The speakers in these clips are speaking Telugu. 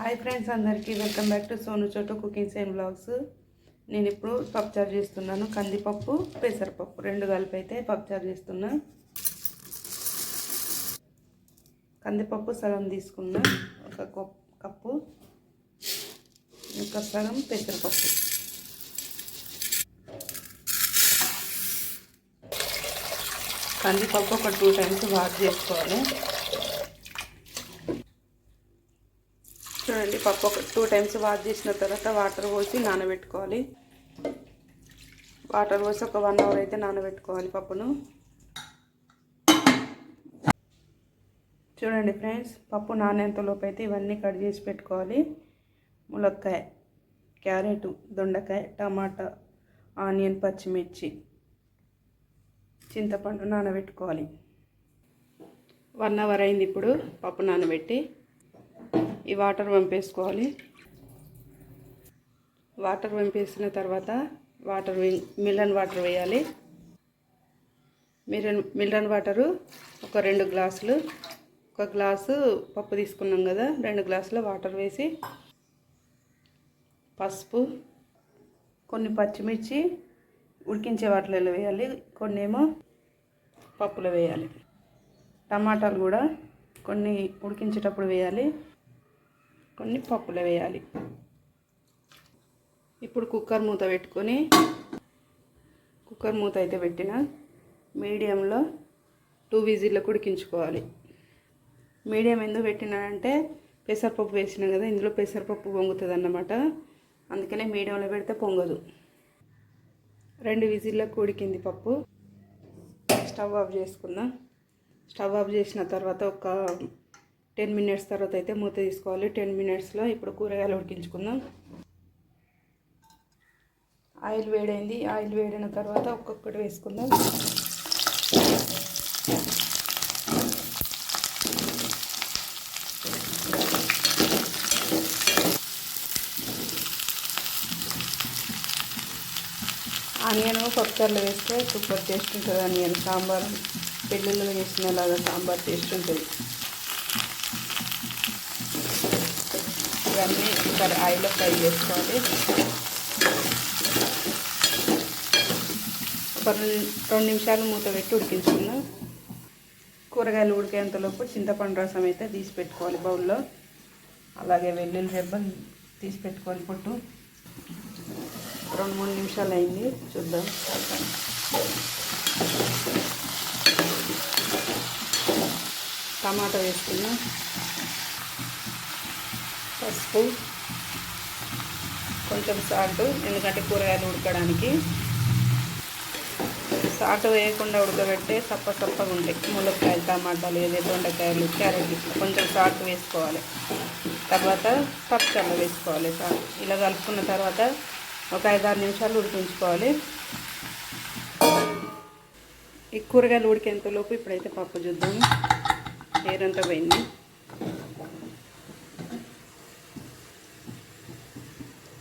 హాయ్ ఫ్రెండ్స్ అందరికీ welcome back to Sonu Chotu cookings and blogs నేను ఇప్పుడు పప్పుచారు చేస్తున్నాను. కందిపప్పు పెసరపప్పు రెండు కలిపి అయితే పప్పుచారు చేస్తున్నా. కందిపప్పు సగం తీసుకున్నా. ఒక కప్పు. ఇంకా సగం పెసరపప్పు. కందిపప్పు ఒక టూ టైమ్స్ వాష్ చేసుకోవాలి. చూడండి పప్పు ఒక టూ టైమ్స్ వాష్ చేసిన తర్వాత వాటర్ పోసి నానబెట్టుకోవాలి. వాటర్ పోసి ఒక వన్ అవర్ అయితే నానబెట్టుకోవాలి పప్పును. చూడండి ఫ్రెండ్స్ పప్పు నానేంతలోపు అయితే ఇవన్నీ కట్ చేసి పెట్టుకోవాలి. ములక్కాయ క్యారెట్ దొండకాయ టమాటా ఆనియన్ పచ్చిమిర్చి చింతపండు నానబెట్టుకోవాలి. వన్ అవర్ అయింది ఇప్పుడు పప్పు నానబెట్టి. ఈ వాటర్ వంపేసుకోవాలి. వాటర్ వంపేసిన తర్వాత వాటర్ వే- మిల్లన్ వాటర్ వేయాలి. మిల్లన్ మిల్లన్ వాటరు ఒక రెండు గ్లాసులు ఒక గ్లాసు పప్పు తీసుకున్నాం కదా రెండు గ్లాసుల వాటర్ వేసి పసుపు కొన్ని పచ్చిమిర్చి ఉడికించే వాటిలో వేయాలి కొన్ని ఏమో పప్పులో వేయాలి. టమాటాలు కూడా కొన్ని ఉడికించేటప్పుడు వేయాలి. కొన్ని పప్పులో వేయాలి. ఇప్పుడు కుక్కర్ మూత పెట్టుకొని కుక్కర్ మూత అయితే పెట్టిన మీడియంలో టూ విజిల్లో ఉడికించుకోవాలి. మీడియం ఎందుకు పెట్టినానంటే పెసరపప్పు వేసినాం కదా ఇందులో పెసరపప్పు పొంగుతుంది అన్నమాట అందుకనే మీడియంలో పెడితే పొంగదు. రెండు విజిల్లకు ఉడికింది పప్పు. స్టవ్ ఆఫ్ చేసుకుందాం. స్టవ్ ఆఫ్ చేసిన తర్వాత ఒక టెన్ మినిట్స్ తర్వాత అయితే మూత తీసుకోవాలి. టెన్ మినిట్స్లో ఇప్పుడు కూరగాయలు ఉడికించుకుందాం. ఆయిల్ వేడైంది. ఆయిల్ వేడిన తర్వాత ఒక్కొక్కటి వేసుకుందాం. ఆనియన్ పప్పుచారులో వేస్తే సూపర్ టేస్ట్ ఉంటుంది. ఆనియన్ సాంబార్. పెళ్ళిళ్ళు చేసినలాగా సాంబార్ టేస్ట్ ఉంటుంది. ఇవన్నీ ఒకసారి ఆయిల్లో ఫ్రై చేసుకోవాలి. ఒక రెండు రెండు నిమిషాలు మూత పెట్టి ఉడికించుకుందాం. కూరగాయలు ఉడికేంతలోపు చింతపండు రసం అయితే తీసి పెట్టుకోవాలి బౌల్లో. అలాగే వెల్లుల్లి రెబ్బలు తీసి పెట్టుకోవాలి పొట్టు. రెండు మూడు నిమిషాలు అయింది. చూద్దాం. టమాటా వేసుకున్నాం పసుపు కొంచెం సాల్ట్ ఎందుకంటే కూరగాయలు ఉడకడానికి. సాల్ట్ వేయకుండా ఉడకబెట్టే సప్ప సప్పగా ఉంటాయి. ములక్కాయలు టమాటాలు ఏదే దొండకాయలు క్యారెట్ కొంచెం సాల్ట్ వేసుకోవాలి. తర్వాత పచ్చళ్ళు వేసుకోవాలి సాల్ట్. ఇలా కలుపుకున్న తర్వాత ఒక ఐదారు నిమిషాలు ఉడికించుకోవాలి. ఈ కూరగాయలు ఉడికేంతలోపు ఇప్పుడైతే పప్పు చూద్దాం. ఏరంతా పోయింది.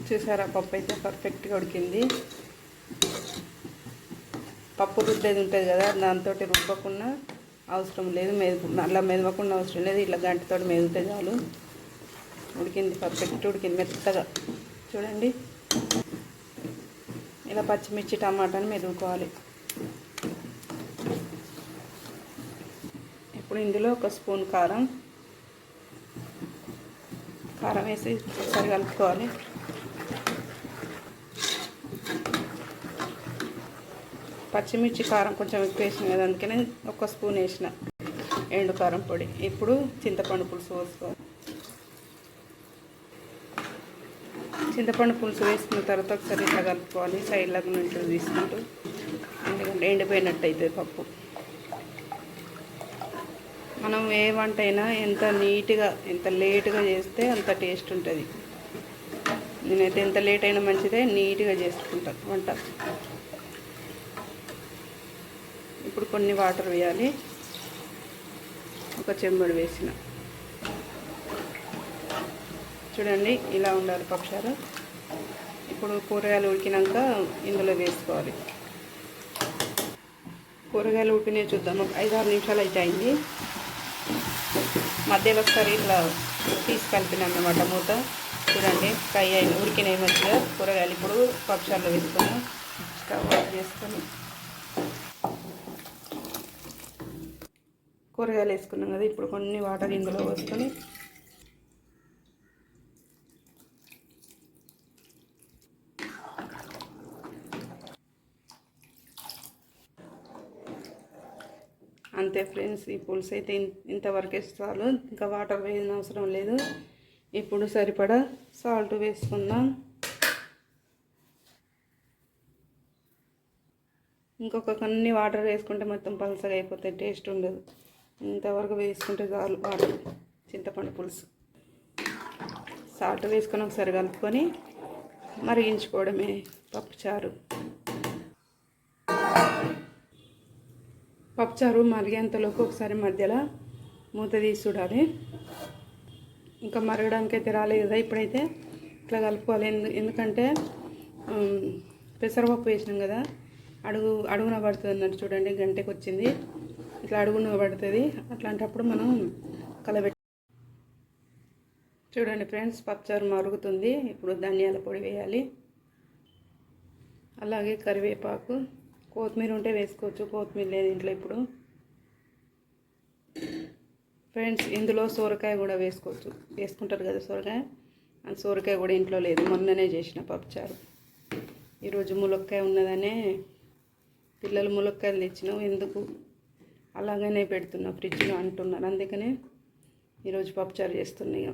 చూసారా? పప్పు అయితే పర్ఫెక్ట్గా ఉడికింది. పప్పు రుద్దేది ఉంటుంది కదా దాంతో రుబ్బకుండా అవసరం లేదు మెదు అలా మెదవకుండా అవసరం లేదు ఇట్లా గంటతో మెదితే చాలు. ఉడికింది పర్ఫెక్ట్ ఉడికింది మెత్తగా. చూడండి. ఇలా పచ్చిమిర్చి టమాటాని మెదుకోవాలి ఇప్పుడు ఇందులో ఒక స్పూన్ కారం. కారం వేసి ఒకసారి కలుపుకోవాలి. పచ్చిమిర్చి కారం కొంచెం ఎక్కువ వేసిన కదా అందుకనే ఒక స్పూన్ వేసిన ఎండు కారం పొడి. ఇప్పుడు చింతపండు పులుసు వేసుకో చింతపండు పులుసు వేసుకున్న తర్వాత ఒకసారి ఇట్లా కలుపుకోవాలి. సైడ్లకు నుంచి తీసుకుంటూ. ఎందుకంటే ఎండిపోయినట్టు అవుతుంది పప్పు. మనం ఏ వంట అయినా ఎంత నీట్గా ఎంత లేట్గా చేస్తే అంత టేస్ట్ ఉంటుంది. నేనైతే ఎంత లేట్ అయినా మంచిదే నీట్గా చేసుకుంటాను వంట. ఇప్పుడు కొన్ని వాటర్ వేయాలి. ఒక చెంబుడు వేసిన. చూడండి ఇలా ఉండాలి పక్షాలు ఇప్పుడు కూరగాయలు ఉడికినాక ఇందులో వేసుకోవాలి. కూరగాయలు ఉడికినే చూద్దాం. ఒక ఐదు ఆరు నిమిషాలు అయితే అయింది. మధ్యలో ఒకసారి ఇట్లా తీసి కలిపిన అన్నమాట మూత. చూడండి ఫ్రై అయిన ఉడికినాయి మంచిగా కూరగాయలు. ఇప్పుడు పక్షాల్లో వేసుకొని స్టవ్ ఆఫ్ చేసుకొని కూరగాయలు వేసుకున్నాం కదా ఇప్పుడు కొన్ని వాటర్ ఇందులో పోసుకొని అంతే ఫ్రెండ్స్ ఈ పులుసు అయితే ఇంతవరకే చాలు. ఇంకా వాటర్ వేయని అవసరం లేదు. ఇప్పుడు సరిపడా సాల్ట్ వేసుకుందాం. ఇంకొక కొన్ని వాటర్ వేసుకుంటే మొత్తం పలసగా అయిపోతాయి టేస్ట్ ఉండదు. ఇంతవరకు వేసుకుంటే చాలు వాటర్ చింతపండు పులుసు. సాల్ట్ వేసుకొని ఒకసారి కలుపుకొని మరిగించుకోవడమే పప్పుచారు. పప్పుచారు మరిగేంతలోపు ఒకసారి మధ్యలో మూత తీసి చూడాలి. ఇంకా మరగడానికి అయితే రాలేదు కదా ఇప్పుడైతే ఇట్లా కలుపుకోవాలి. ఎందుకంటే పెసరపప్పు వేసినాం కదా అడుగు అడుగున పడుతుంది అన్నట్టు చూడండి గంటకు వచ్చింది ఇట్లా అడుగున పడుతుంది. అట్లాంటప్పుడు మనం కలబెట్టి చూడండి ఫ్రెండ్స్ పప్పుచారు మరుగుతుంది. ఇప్పుడు ధనియాల పొడి వేయాలి. అలాగే కరివేపాకు కొత్తిమీర ఉంటే వేసుకోవచ్చు. కొత్తిమీర లేదు ఇంట్లో ఇప్పుడు. ఫ్రెండ్స్ ఇందులో సోరకాయ కూడా వేసుకోవచ్చు. వేసుకుంటారు కదా సోరకాయ? అండ్ సోరకాయ కూడా ఇంట్లో లేదు. మొన్ననే చేసిన పప్పుచారు. ఈరోజు ములక్కాయ ఉన్నదనే పిల్లలు ములక్కాయలు తెచ్చినావు. ఎందుకు? అలాగనే పెడుతున్నా ఫ్రిడ్జ్లో అంటున్నారు అందుకనే ఈరోజు పప్పుచారు చేస్తున్నాయి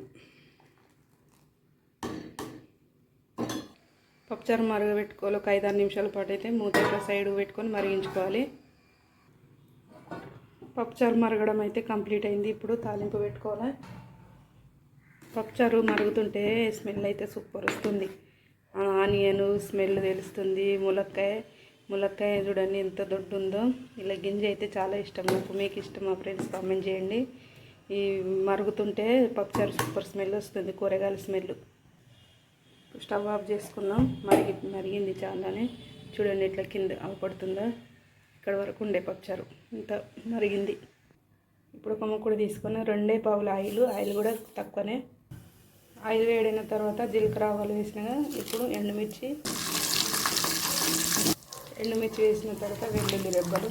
పప్పుచారు మరగబెట్టుకోవాలి. ఒక ఐదారు నిమిషాల పాటు అయితే మూత ఇట్లా సైడ్ పెట్టుకొని మరిగించుకోవాలి. పప్పుచారు మరగడం అయితే కంప్లీట్ అయింది. ఇప్పుడు తాలింపు పెట్టుకోవాలి? పప్పుచారు మరుగుతుంటే స్మెల్ అయితే సూపర్ వస్తుంది. ఆనియన్ స్మెల్ తెలుస్తుంది. ములక్కాయ ములక్కాయ చూడండి ఎంత దొడ్డు ఉందో ఇలా గింజ అయితే చాలా ఇష్టం నాకు. మీకు ఇష్టం మా ఫ్రెండ్స్ కామెంట్ చేయండి. ఈ మరుగుతుంటే పప్పుచారు సూపర్ స్మెల్ వస్తుంది కూరగాయల స్మెల్. స్టవ్ ఆఫ్ చేసుకున్నాం. మరిగి మరిగింది చాలానే. చూడండి ఇట్లా కింద అవపడుతుందా. ఇక్కడ వరకు ఉండే పప్పుచారు. ఇంత మరిగింది. ఇప్పుడు ఒక ముక్కుడు తీసుకొని రెండే పావులు ఆయిల్. ఆయిల్ కూడా తక్కువనే. ఆయిల్ వేడైన తర్వాత జీలకర్ర ఆవాలు వేసినాక ఇప్పుడు ఎండుమిర్చి. ఎండుమిర్చి వేసిన తర్వాత వెల్లుల్లి రెబ్బలు